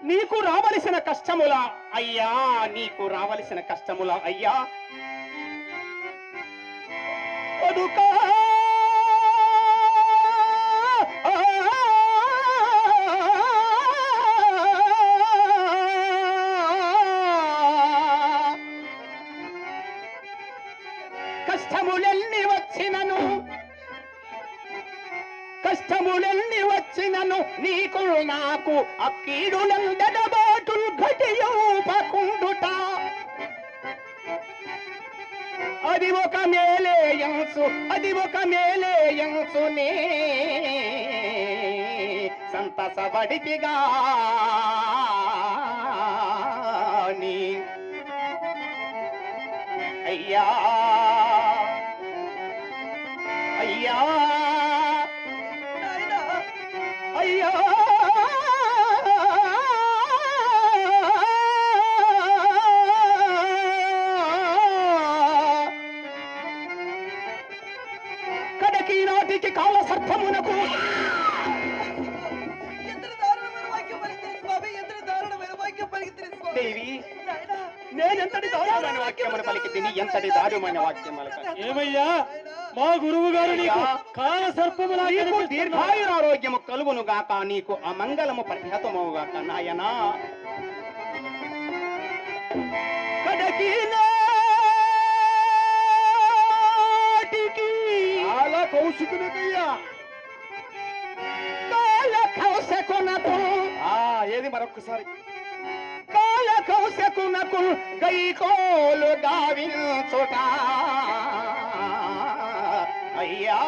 నీకు రావలసిన కష్టముల అయ్యా నీకు రావలసిన కష్టముల అయ్యా. కొడుకా కష్టములెల్లి వచ్చినను కష్టములన్నీ వచ్చినను నీకు నాకు అక్కీడులందడబాటులు ఘటియూపకుండుట అది ఒక మేలేయంసు అది ఒక మేలేయంసునే సంతసబడితిగా నీ. అయ్యా. వాక్యం పలికితిరి స్వామి దేవి నేనెంతటి దారుణమైన ఎంతటి దారుణమైన వాక్యములు ఏమయ్యా? మా గురువు గారు నీకు. కాల సర్పములా కనిపిస్తున్నారు. దీర్ఘాయురారోగ్యము కలుగును గాక నీకు అమంగళము ప్రతిహతమవు గాక నాయనా. ఏది మరొకసారి కాల కౌశకునకు గైకోలు చోట అయ్యా!